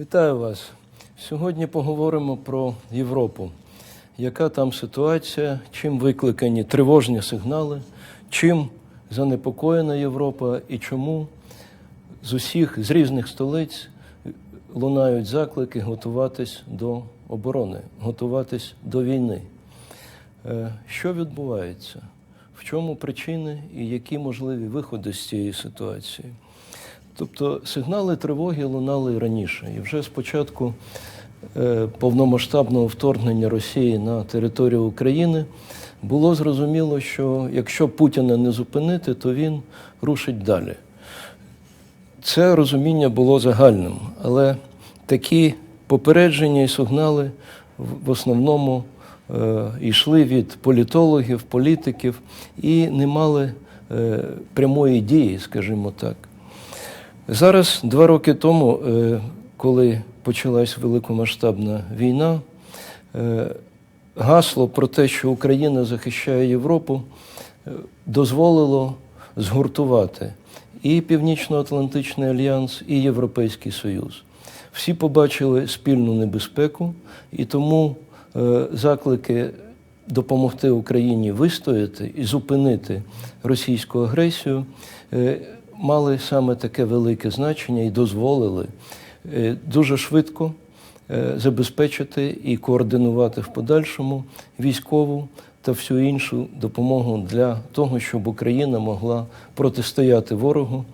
Вітаю вас. Сьогодні поговоримо про Європу. Яка там ситуація, чим викликані тривожні сигнали, чим занепокоєна Європа і чому з усіх з різних столиць лунають заклики готуватись до оборони, готуватись до війни. Е, Що відбувається? В чому причини і які можливі виходи з цієї ситуації? Тобто сигнали тривоги лунали раніше. І вже з початку е, повномасштабного вторгнення Росії на територію України було зрозуміло, що якщо Путіна не зупинити, то він рушить далі. Це розуміння було загальним, але такі попередження і сигнали в- в основному е, йшли від політологів, політиків і не мали е, прямої дії, скажімо так. Зараз, два роки тому, е, коли почалась великомасштабна війна, е, гасло про те, що Україна захищає Європу, е, дозволило згуртувати і Північно-Атлантичний альянс, і Європейський Союз. Всі побачили спільну небезпеку, і тому заклики допомогти Україні вистояти і зупинити російську агресію мали саме таке велике значення і дозволили е, дуже швидко е, забезпечити і координувати в подальшому військову та всю іншу допомогу для того, щоб Україна могла протистояти ворогу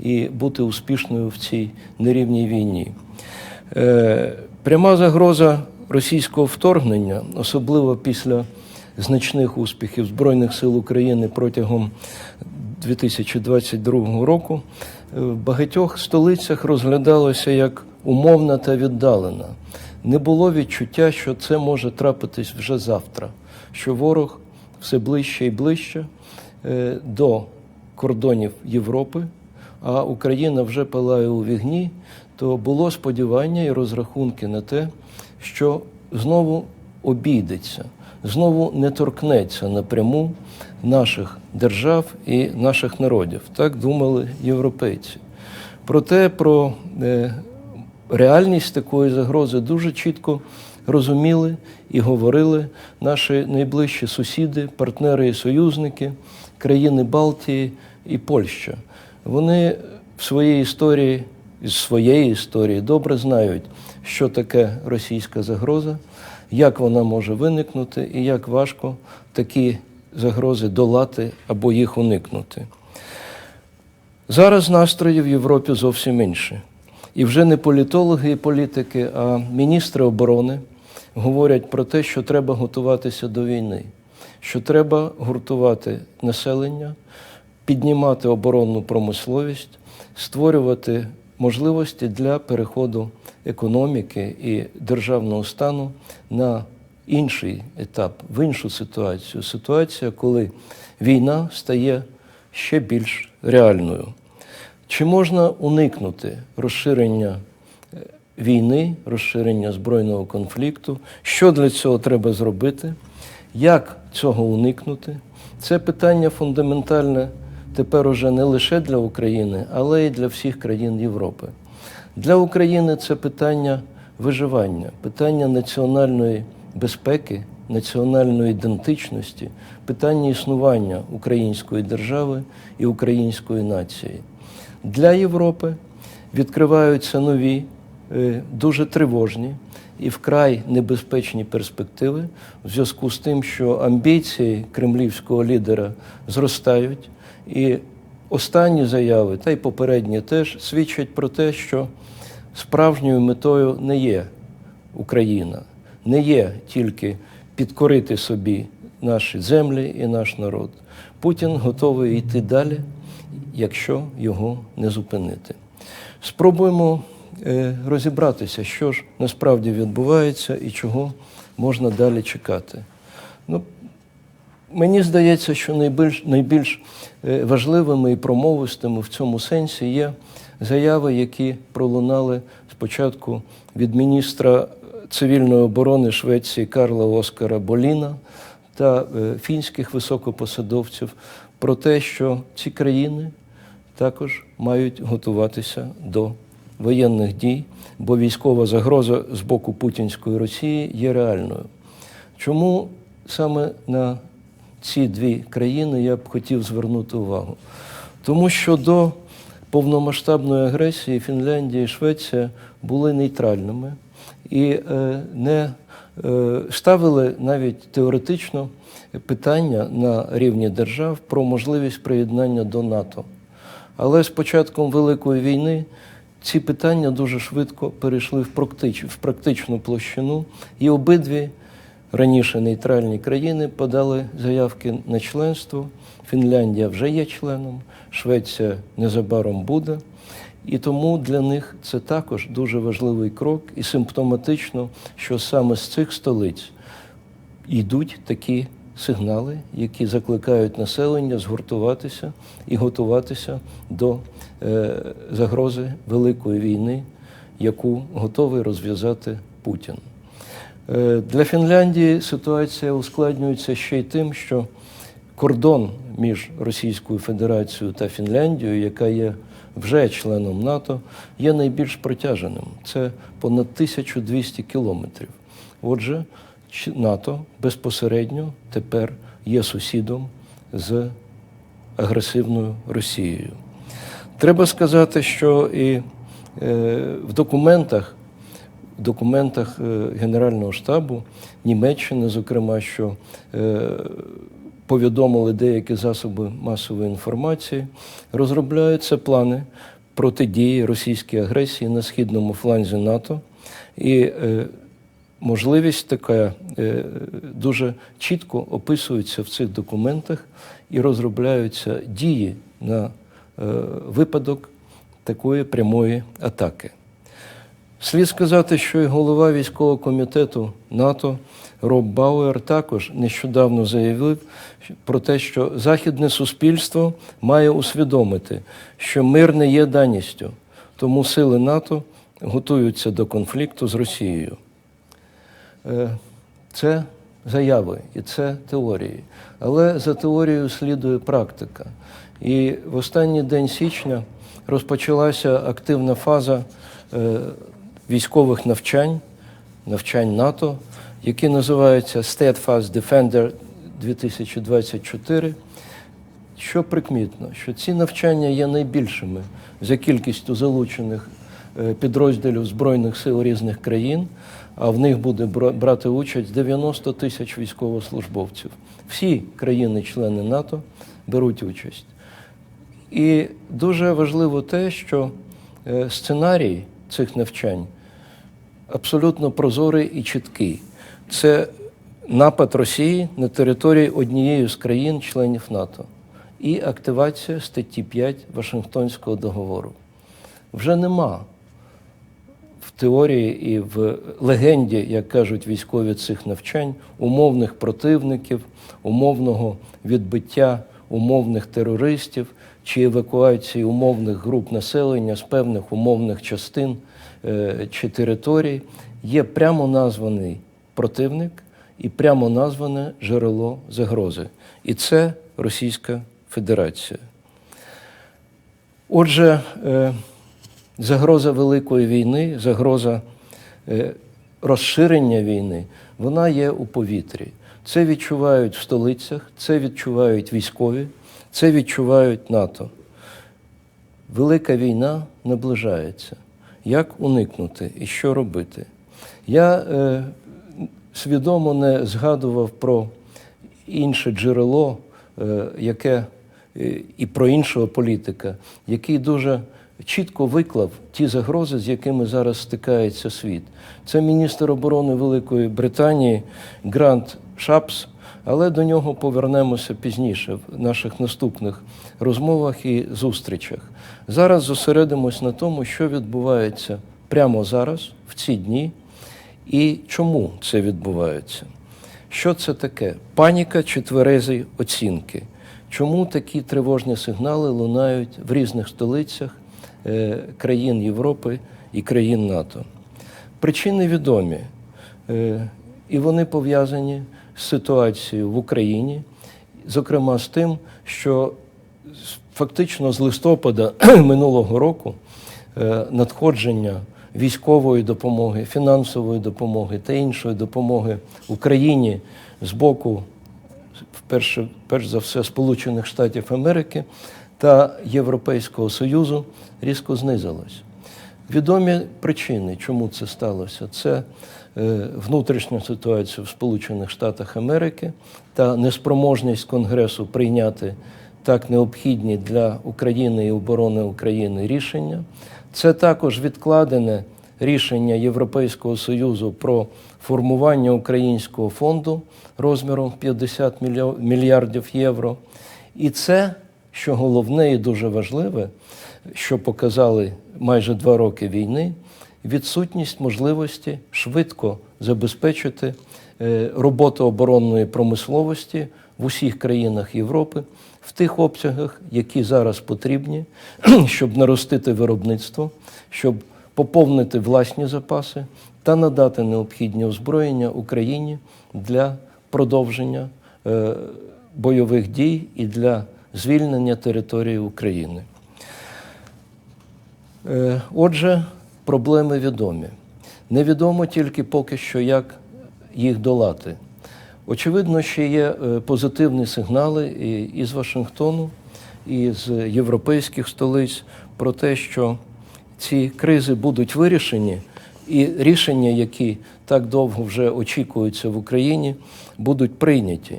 і бути успішною в цій нерівній війні. Е, Пряма загроза російського вторгнення, особливо після значних успіхів Збройних сил України протягом 2022 року, е, в багатьох столицях розглядалося як умовна та віддалена. Не було відчуття, що це може трапитись вже завтра, що ворог все ближче і ближче е, до кордонів Європи, а Україна вже палає у вігні, то було сподівання і розрахунки на те, що знову обійдеться, знову не торкнеться напряму наших держав і наших народів. Так думали європейці. Проте про е, реальність такої загрози дуже чітко розуміли і говорили наші найближчі сусіди, партнери і союзники, країни Балтії і Польща. Вони в своїй історії, з своєї історії добре знають, що таке російська загроза, як вона може виникнути і як важко такі загрози долати або їх уникнути. Зараз настрої в Європі зовсім інші. І вже не політологи і політики, а міністри оборони говорять про те, що треба готуватися до війни, що треба гуртувати населення, піднімати оборонну промисловість, створювати можливості для переходу економіки і державного стану на інший етап, в іншу ситуацію. Ситуація, коли війна стає ще більш реальною. Чи можна уникнути розширення е, війни, розширення збройного конфлікту? Що для цього треба зробити? Як цього уникнути? Це питання фундаментальне тепер уже не лише для України, але й для всіх країн Європи. Для України це питання виживання, питання національної безпеки, національної ідентичності, питання існування української держави і української нації. Для Європи відкриваються нові, е, дуже тривожні і вкрай небезпечні перспективи в зв'язку з тим, що амбіції кремлівського лідера зростають, і останні заяви, та й попередні теж свідчать про те, що справжньою метою не є Україна, не є тільки підкорити собі наші землі і наш народ. Путін готовий йти далі, якщо його не зупинити. Спробуємо е, розібратися, що ж насправді відбувається і чого можна далі чекати. Ну, Мені здається, що найбільш, найбільш е, важливими і промовистими в цьому сенсі є заяви, які пролунали спочатку від міністра цивільної оборони Швеції Карла Оскара Боліна та е, фінських високопосадовців про те, що ці країни також мають готуватися до воєнних дій, бо військова загроза з боку путінської Росії є реальною. Чому саме на ці дві країни я б хотів звернути увагу? Тому що до повномасштабної агресії Фінляндія і Швеція були нейтральними і е, не е, ставили навіть теоретично питання на рівні держав про можливість приєднання до НАТО. Але з початком Великої війни ці питання дуже швидко перейшли в, практич, в практичну площину, і обидві раніше нейтральні країни подали заявки на членство. Фінляндія вже є членом, Швеція незабаром буде. І тому для них це також дуже важливий крок і симптоматично, що саме з цих столиць йдуть такі сигнали, які закликають населення згуртуватися і готуватися до е, загрози великої війни, яку готовий розв'язати Путін. Е, для Фінляндії ситуація ускладнюється ще й тим, що кордон між Російською Федерацією та Фінляндією, яка є вже членом НАТО, є найбільш протяженим. Це понад 1200 кілометрів. Отже, НАТО безпосередньо тепер є сусідом з агресивною Росією. Треба сказати, що і е, в документах, в документах е, Генерального штабу Німеччини, зокрема, що е, повідомили деякі засоби масової інформації, розробляються плани протидії російській агресії на східному фланзі НАТО. І е, можливість така дуже чітко описується в цих документах і розробляються дії на випадок такої прямої атаки. Слід сказати, що і голова військового комітету НАТО Роб Бауер також нещодавно заявив про те, що західне суспільство має усвідомити, що мир не є даністю, тому сили НАТО готуються до конфлікту з Росією. Е, Це заяви і це теорії. Але за теорією слідує практика. І в останній день січня розпочалася активна фаза е, військових навчань, навчань НАТО, які називаються Steadfast Defender 2024. Що прикмітно, що ці навчання є найбільшими за кількістю залучених е, підрозділів Збройних сил різних країн, а в них буде брати участь 90 тисяч військовослужбовців. Всі країни-члени НАТО беруть участь. І дуже важливо те, що е, сценарій цих навчань абсолютно прозорий і чіткий. Це напад Росії на території однієї з країн-членів НАТО і активація статті 5 Вашингтонського договору. Вже нема в теорії і в легенді, як кажуть військові цих навчань, умовних противників, умовного відбиття умовних терористів чи евакуації умовних груп населення з певних умовних частин е, чи територій. Є прямо названий противник і прямо назване джерело загрози. І це Російська Федерація. Отже, е, загроза великої війни, загроза е, розширення війни, вона є у повітрі. Це відчувають в столицях, це відчувають військові, це відчувають НАТО. Велика війна наближається. Як уникнути і що робити? Я е, свідомо не згадував про інше джерело, е, яке е, і про іншого політика, який дуже чітко виклав ті загрози, з якими зараз стикається світ. Це міністр оборони Великої Британії Грант Шапс, але до нього повернемося пізніше в наших наступних розмовах і зустрічах. Зараз зосередимось на тому, що відбувається прямо зараз, в ці дні, і чому це відбувається. Що це таке? Паніка чи тверезі оцінки? Чому такі тривожні сигнали лунають в різних столицях е, країн Європи і країн НАТО? Причини відомі, е, і вони пов'язані з ситуацією в Україні, зокрема з тим, що фактично з листопада минулого року е, надходження військової допомоги, фінансової допомоги та іншої допомоги Україні з боку вперше, перш за все, Сполучених Штатів Америки та Європейського Союзу різко знизилось. Відомі причини, чому це сталося, це е, внутрішня ситуація в Сполучених Штатах Америки та неспроможність Конгресу прийняти так необхідні для України і оборони України рішення. Це також відкладене рішення Європейського Союзу про формування українського фонду розміром 50 мільярдів євро. І це, що головне і дуже важливе, що показали майже два роки війни, відсутність можливості швидко забезпечити е, роботу оборонної промисловості в усіх країнах Європи в тих обсягах, які зараз потрібні, щоб наростити виробництво, щоб поповнити власні запаси та надати необхідні озброєння Україні для продовження е, бойових дій і для звільнення території України. Е, Отже, проблеми відомі. Невідомо тільки поки що, як їх долати. Очевидно, ще є е, позитивні сигнали і- із Вашингтону, і з європейських столиць про те, що ці кризи будуть вирішені, і рішення, які так довго вже очікуються в Україні, будуть прийняті.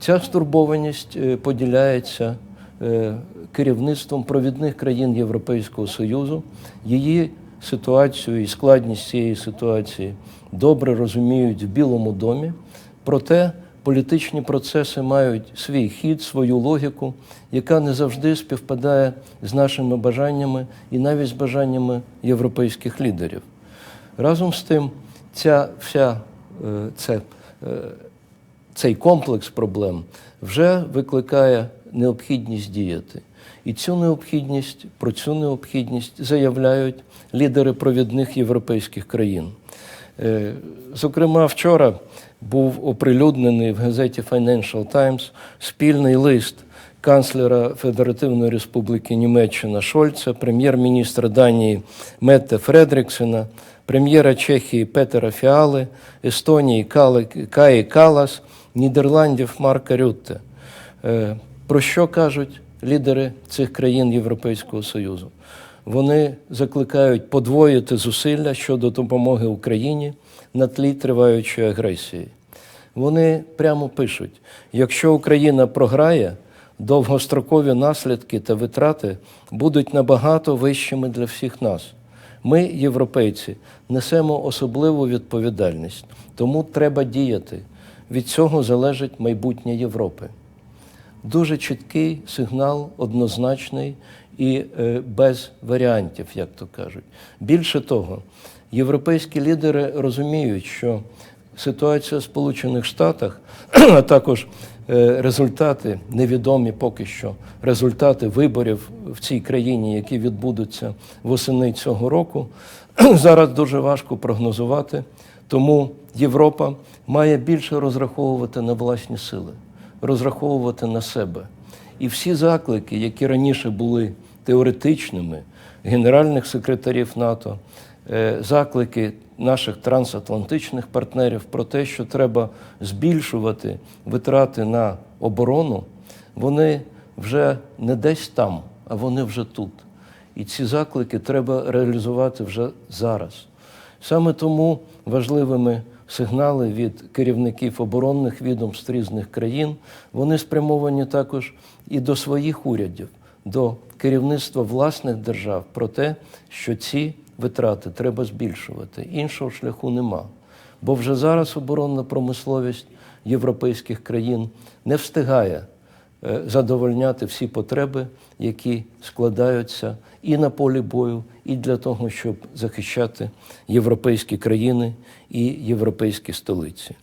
Ця стурбованість е, поділяється е, керівництвом провідних країн Європейського Союзу. Її ситуацію і складність цієї ситуації добре розуміють в Білому домі. Проте політичні процеси мають свій хід, свою логіку, яка не завжди співпадає з нашими бажаннями і навіть з бажаннями європейських лідерів. Разом з тим, ця вся е, це, е, цей комплекс проблем вже викликає необхідність діяти. І цю необхідність, про цю необхідність заявляють лідери провідних європейських країн. Е, Зокрема, вчора був оприлюднений в газеті Financial Times спільний лист канцлера Федеративної Республіки Німеччина Шольца, прем'єр-міністра Данії Метте Фредріксена, прем'єра Чехії Петера Фіали, Естонії Каї Калас, Нідерландів Марка Рютте. Е, Про що кажуть лідери цих країн Європейського Союзу? Вони закликають подвоїти зусилля щодо допомоги Україні на тлі триваючої агресії. Вони прямо пишуть: якщо Україна програє, довгострокові наслідки та витрати будуть набагато вищими для всіх нас. Ми, європейці, несемо особливу відповідальність, тому треба діяти. Від цього залежить майбутнє Європи. Дуже чіткий сигнал, однозначний і е, без варіантів, як то кажуть. Більше того, європейські лідери розуміють, що ситуація в Сполучених Штатах, а також е, результати невідомі поки що, результати виборів в цій країні, які відбудуться восени цього року, зараз дуже важко прогнозувати. Тому Європа має більше розраховувати на власні сили розраховувати на себе. І всі заклики, які раніше були теоретичними, генеральних секретарів НАТО, е, заклики наших трансатлантичних партнерів про те, що треба збільшувати витрати на оборону, вони вже не десь там, а вони вже тут. І ці заклики треба реалізувати вже зараз. Саме тому важливими сигнали від керівників оборонних відомств різних країн вони спрямовані також і до своїх урядів, до керівництва власних держав про те, що ці витрати треба збільшувати. Іншого шляху нема. Бо вже зараз оборонна промисловість європейських країн не встигає задовольняти всі потреби, які складаються і на полі бою, і для того, щоб захищати європейські країни і європейські столиці.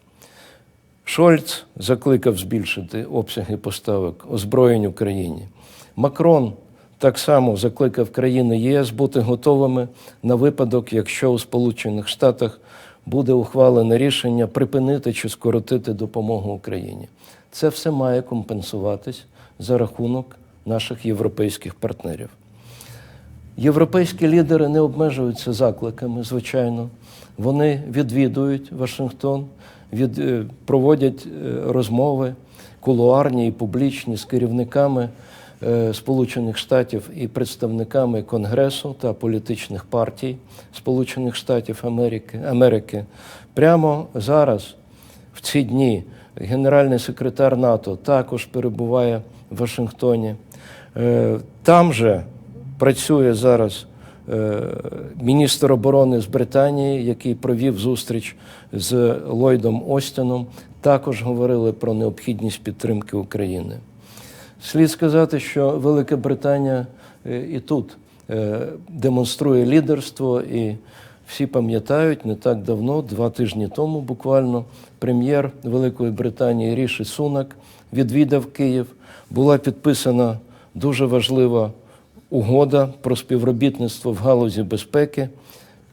Шольц закликав збільшити обсяги поставок озброєнь Україні. Макрон так само закликав країни ЄС бути готовими на випадок, якщо у Сполучених Штатах буде ухвалене рішення припинити чи скоротити допомогу Україні. Це все має компенсуватись за рахунок наших європейських партнерів. Європейські лідери не обмежуються закликами, звичайно. Вони відвідують Вашингтон, від, е, проводять е, розмови кулуарні і публічні з керівниками е, Сполучених Штатів і представниками Конгресу та політичних партій Сполучених Штатів Америки. Америки. Прямо зараз, в ці дні, генеральний секретар НАТО також перебуває в Вашингтоні. Е, Там же працює зараз е, міністр оборони з Британії, який провів зустріч з Ллойдом Остіном. Також говорили про необхідність підтримки України. Слід сказати, що Велика Британія е, і тут демонструє лідерство, і всі пам'ятають не так давно, два тижні тому, буквально, прем'єр Великої Британії Ріші Сунак відвідав Київ. Була підписана дуже важлива угода про співробітництво в галузі безпеки.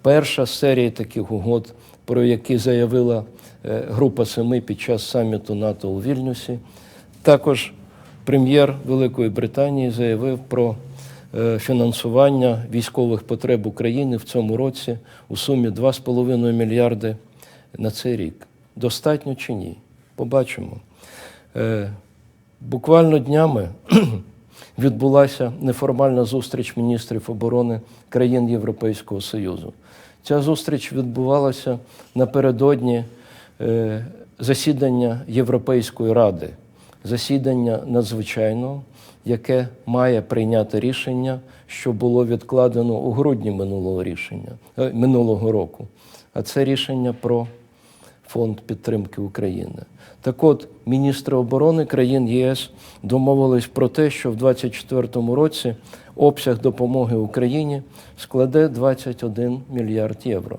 Перша з серії таких угод, про які заявила е, група семи під час саміту НАТО у Вільнюсі. Також прем'єр Великої Британії заявив про фінансування військових потреб України в цьому році у сумі 2,5 мільярди на цей рік. Достатньо чи ні? Побачимо. Е, Буквально днями відбулася неформальна зустріч міністрів оборони країн Європейського Союзу. Ця зустріч відбувалася напередодні е, засідання Європейської ради, засідання надзвичайного, яке має прийняти рішення, що було відкладено у грудні минулого рішення е, минулого року. А це рішення про фонд підтримки України. Так от, міністри оборони країн ЄС домовились про те, що в 2024 році обсяг допомоги Україні складе 21 мільярд євро.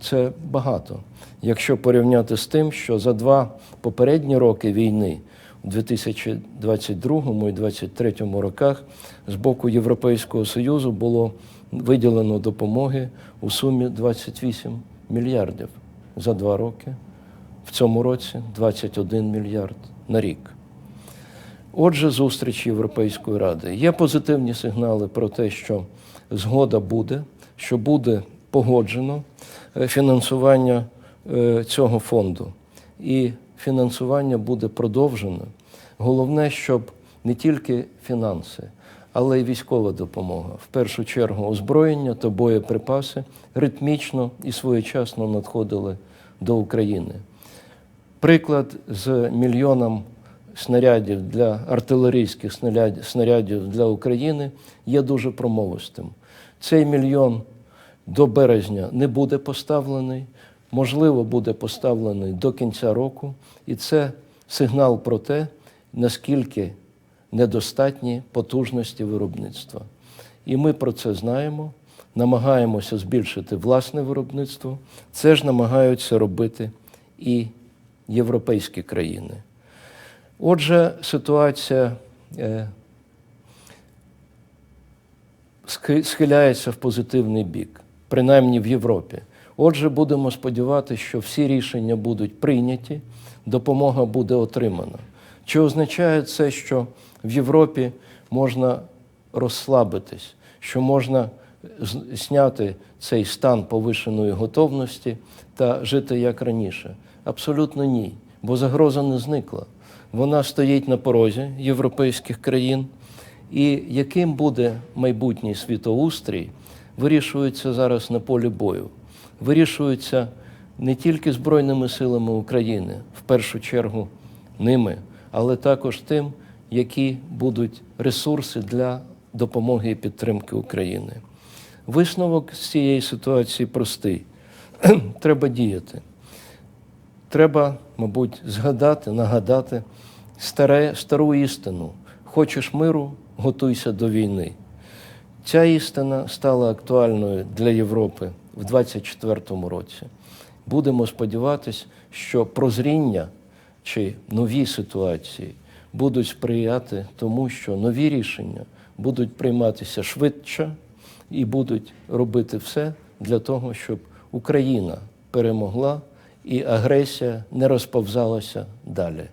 Це багато, якщо порівняти з тим, що за два попередні роки війни, 2022 і 2023 роках, з боку Європейського Союзу було виділено допомоги у сумі 28 мільярдів за два роки. В цьому році 21 мільярд на рік. Отже, зустріч Європейської ради. Є позитивні сигнали про те, що згода буде, що буде погоджено е, фінансування е, цього фонду. І фінансування буде продовжено. Головне, щоб не тільки фінанси, але й військова допомога, в першу чергу озброєння та боєприпаси ритмічно і своєчасно надходили до України. Приклад з мільйоном снарядів для артилерійських снарядів, для України є дуже промовистим. Цей мільйон до березня не буде поставлений, можливо, буде поставлений до кінця року, і це сигнал про те, наскільки недостатні потужності виробництва. І ми про це знаємо, намагаємося збільшити власне виробництво. Це ж намагаються робити і європейські країни. Отже, ситуація е, схиляється в позитивний бік, принаймні в Європі. Отже, будемо сподіватися, що всі рішення будуть прийняті, допомога буде отримана. Чи означає це, що в Європі можна розслабитись, що можна зняти цей стан повишеної готовності та жити як раніше? Абсолютно ні, бо загроза не зникла. Вона стоїть на порозі європейських країн. І яким буде майбутній світоустрій, вирішується зараз на полі бою. Вирішується не тільки Збройними силами України, в першу чергу ними, але також тим, які будуть ресурси для допомоги і підтримки України. Висновок з цієї ситуації простий: треба діяти. Треба, мабуть, згадати, нагадати старе, стару істину. Хочеш миру, готуйся до війни. Ця істина стала актуальною для Європи в 2024 році. Будемо сподіватися, що прозріння чи нові ситуації будуть сприяти тому, що нові рішення будуть прийматися швидше і будуть робити все для того, щоб Україна перемогла і агресія не розповзалася далі.